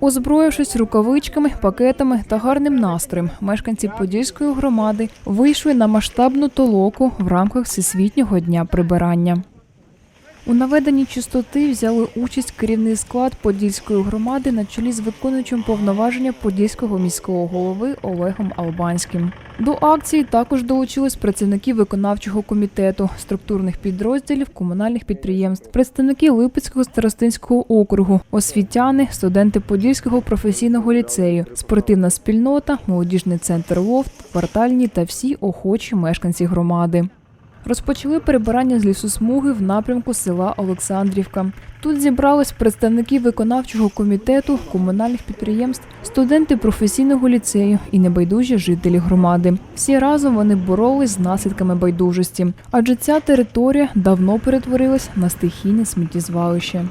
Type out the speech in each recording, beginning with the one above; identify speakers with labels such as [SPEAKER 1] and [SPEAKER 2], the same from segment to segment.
[SPEAKER 1] Озброївшись рукавичками, пакетами та гарним настроєм, мешканці Подільської громади вийшли на масштабну толоку в рамках Всесвітнього дня прибирання. У наведенні чистоти взяли участь керівний склад Подільської громади на чолі з виконуючим повноваження Подільського міського голови Олегом Албанським. До акції також долучились працівники виконавчого комітету, структурних підрозділів комунальних підприємств, представники Липецького старостинського округу, освітяни, студенти Подільського професійного ліцею, спортивна спільнота, молодіжний центр Лофт, квартальні та всі охочі мешканці громади. Розпочали перебирання з лісосмуги в напрямку села Олександрівка. Тут зібрались представники виконавчого комітету, комунальних підприємств, студенти професійного ліцею і небайдужі жителі громади. Всі разом вони боролись з наслідками байдужості, адже ця територія давно перетворилась на стихійне сміттєзвалище.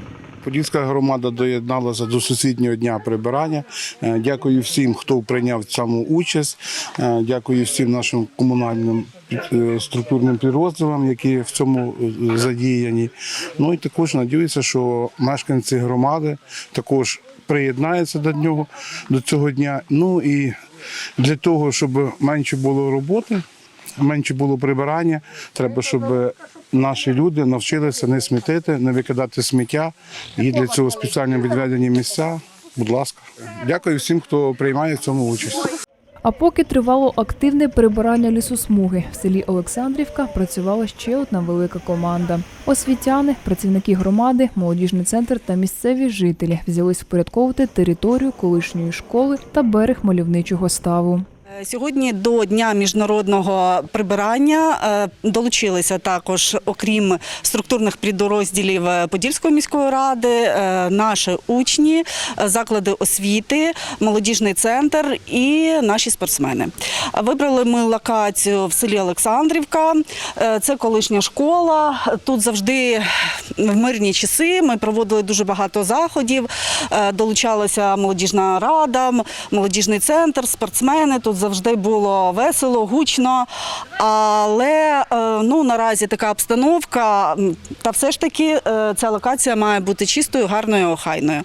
[SPEAKER 2] Подільська громада доєдналася до сусіднього дня прибирання. Е, Дякую всім, хто прийняв цьому участь. Е, Дякую всім нашим комунальним структурним підрозділам, які в цьому е, задіяні. Ну і також надіюся, що мешканці громади також приєднаються до нього до цього дня. Ну і для того, щоб менше було роботи, менше було прибирання, треба, щоб наші люди навчилися не смітити, не викидати сміття. І для цього спеціально відведені місця. Будь ласка, дякую всім, хто приймає в цьому участь.
[SPEAKER 1] А поки тривало активне прибирання лісосмуги, в селі Олександрівка працювала ще одна велика команда. Освітяни, працівники громади, молодіжний центр та місцеві жителі взялись впорядковувати територію колишньої школи та берег мальовничого ставу.
[SPEAKER 3] Е, Сьогодні до Дня міжнародного прибирання е, долучилися також, окрім структурних підрозділів е, Подільської міської ради, наші учні, заклади освіти, молодіжний центр і наші спортсмени. Вибрали ми локацію в селі Олександрівка. Це колишня школа. Тут завжди в мирні часи ми проводили дуже багато заходів. Долучалася молодіжна рада, молодіжний центр, спортсмени. Тут завжди було весело, гучно. Але е, ну, наразі така обстановка, та все ж таки е, ця локація має бути чистою, гарною, охайною.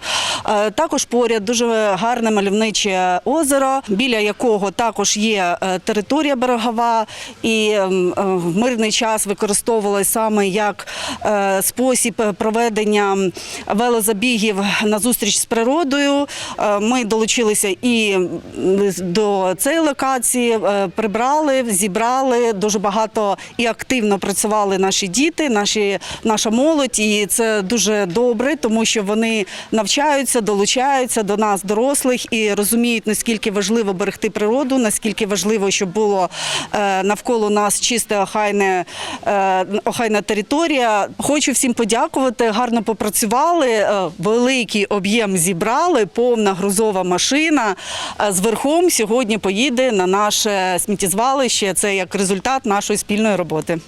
[SPEAKER 3] Е, Також поряд дуже гарне мальовниче озеро, біля якого також є е, територія берегова, і ем, е, в мирний час використовувалась саме як спосіб проведення велозабігів на зустріч з природою. Ми долучилися і до цієї локації, прибрали, зібрали дуже багато і активно працювали наші діти, наші, наша молодь, і це дуже добре, тому що вони навчаються, долучаються до нас, дорослих, і розуміють, наскільки важливо берегти природу, наскільки важливо, щоб було е, навколо нас чисте, охайне, е, охайна територія. Хочу всім подякувати. Гарно попрацювали. е, Великий об'єм зібрали, повна грузова машина з верхом сьогодні поїде на наше сміттєзвалище. Це як результат нашої спільної роботи.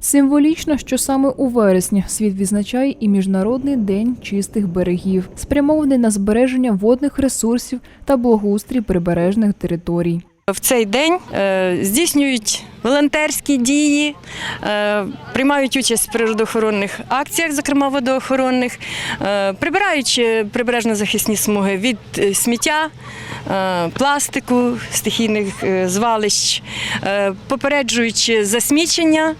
[SPEAKER 1] Символічно, що саме у вересні світ відзначає і Міжнародний день чистих берегів, спрямований на збереження водних ресурсів та благоустрій прибережних територій.
[SPEAKER 4] В цей день е, здійснюють волонтерські дії, е, приймають участь в природоохоронних акціях, зокрема водоохоронних, е, прибираючи прибережно-захисні смуги від сміття, пластику, стихійних звалищ, попереджуючи засмічення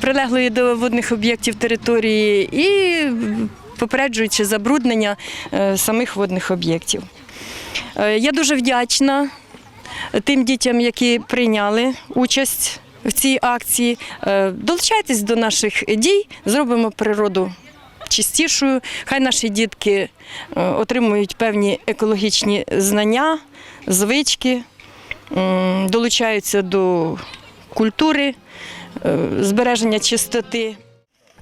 [SPEAKER 4] прилеглої до водних об'єктів території і попереджуючи забруднення е, самих водних об'єктів. Е, Я дуже вдячна тим дітям, які прийняли участь в цій акції. Е, Долучайтесь до наших дій, зробимо природу чистішою. Хай наші дітки е, отримують певні екологічні знання, звички, долучаються до культури, е, збереження чистоти.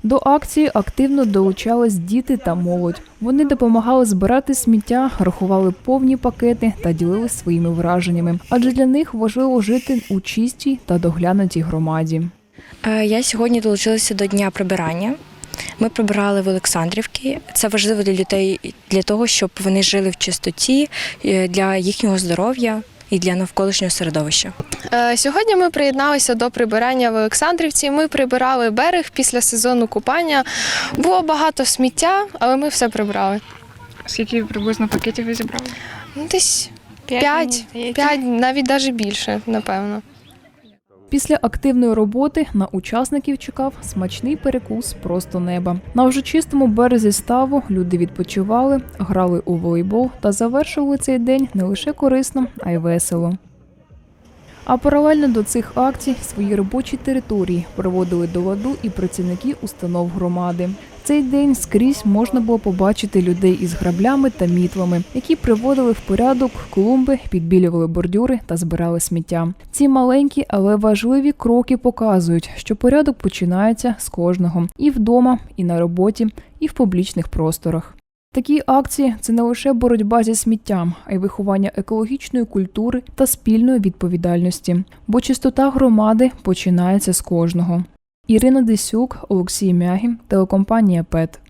[SPEAKER 1] До акції активно долучались діти та молодь. Вони допомагали збирати сміття, рахували повні пакети та ділились своїми враженнями, адже для них важливо жити у чистій та доглянутій громаді.
[SPEAKER 5] Е, Я сьогодні долучилася до дня прибирання. Ми прибирали в Олександрівці. Це важливо для дітей для того, щоб вони жили в чистоті, е, для їхнього здоров'я і для навколишнього середовища.
[SPEAKER 6] Е, Сьогодні ми приєдналися до прибирання в Олександрівці. Ми прибирали берег після сезону купання. Було багато сміття, але ми все прибрали.
[SPEAKER 7] Скільки приблизно пакетів ви зібрали?
[SPEAKER 6] Ну, десь п'ять, п'ять, навіть навіть більше, напевно.
[SPEAKER 1] Після активної роботи на учасників чекав смачний перекус просто неба. На вже чистому березі ставу люди відпочивали, грали у волейбол та завершували цей день не лише корисно, а й весело. А паралельно до цих акцій свої робочі території проводили до ладу і працівники установ громади. Цей день скрізь можна було побачити людей із граблями та мітлами, які приводили в порядок клумби, підбілювали бордюри та збирали сміття. Ці маленькі, але важливі кроки показують, що порядок починається з кожного і вдома, і на роботі, і в публічних просторах. Такі акції це не лише боротьба зі сміттям, а й виховання екологічної культури та спільної відповідальності, бо чистота громади починається з кожного. Ірина Десюк, Олексій Мягін, телекомпанія ПЕТ.